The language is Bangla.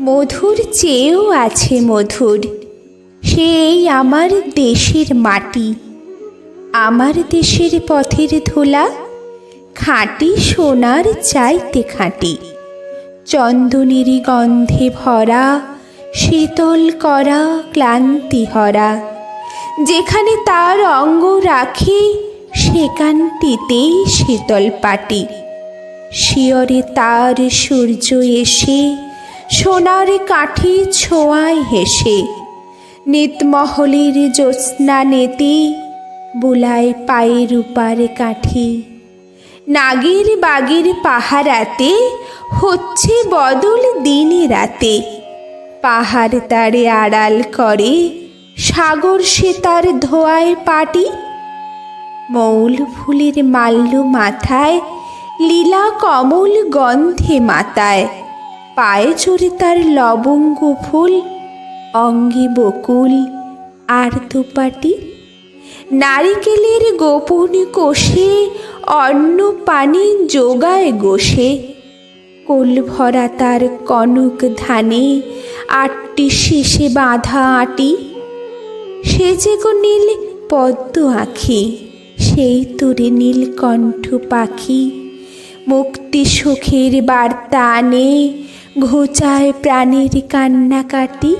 মধুর চেয়েও আছে মধুর। সে এই আমার দেশের মাটি। আমার দেশের পথের ধুলা, খাঁটি সোনার চাইতে খাঁটি। চন্দনেরই গন্ধে ভরা, শীতল করা, ক্লান্তি হরা যেখানে তার অঙ্গ রাখে সেখানটিতেই শীতল পাটি। শিয়রে তার সূর্য এসে সোনার কাঠি ছোঁয়ায় হেসে, নিতমহলের জ্যোৎস্না নেতি বুলায় পায়ে রূপার কাঠি। নাগের বাগের পাহারাতে হচ্ছে বদল দিনে রাতে। পাহাড় তারে আড়াল করে, সাগর সে তার ধোয়ায় পাটি। মৌল ফুলের মাল্য মাথায়, লীলা কমল গন্ধে মাতায়। পায়ে চড়ে তার লবঙ্গ ফুল, অঙ্গে বকুল আর দুপাটি। নারিকেলের গোপন কোষে, অন্ন পানি যোগায় গোষে। কোল ভরা তার কনক ধানে, আটটি শেষে বাঁধা আটি। সে যে গো নীল পদ্ম আঁখি, সেই তোরে নীলকণ্ঠ পাখি। মুক্তি সুখের বার্তা আনে ঘোচায় প্রাণীর কান্নাকাটি।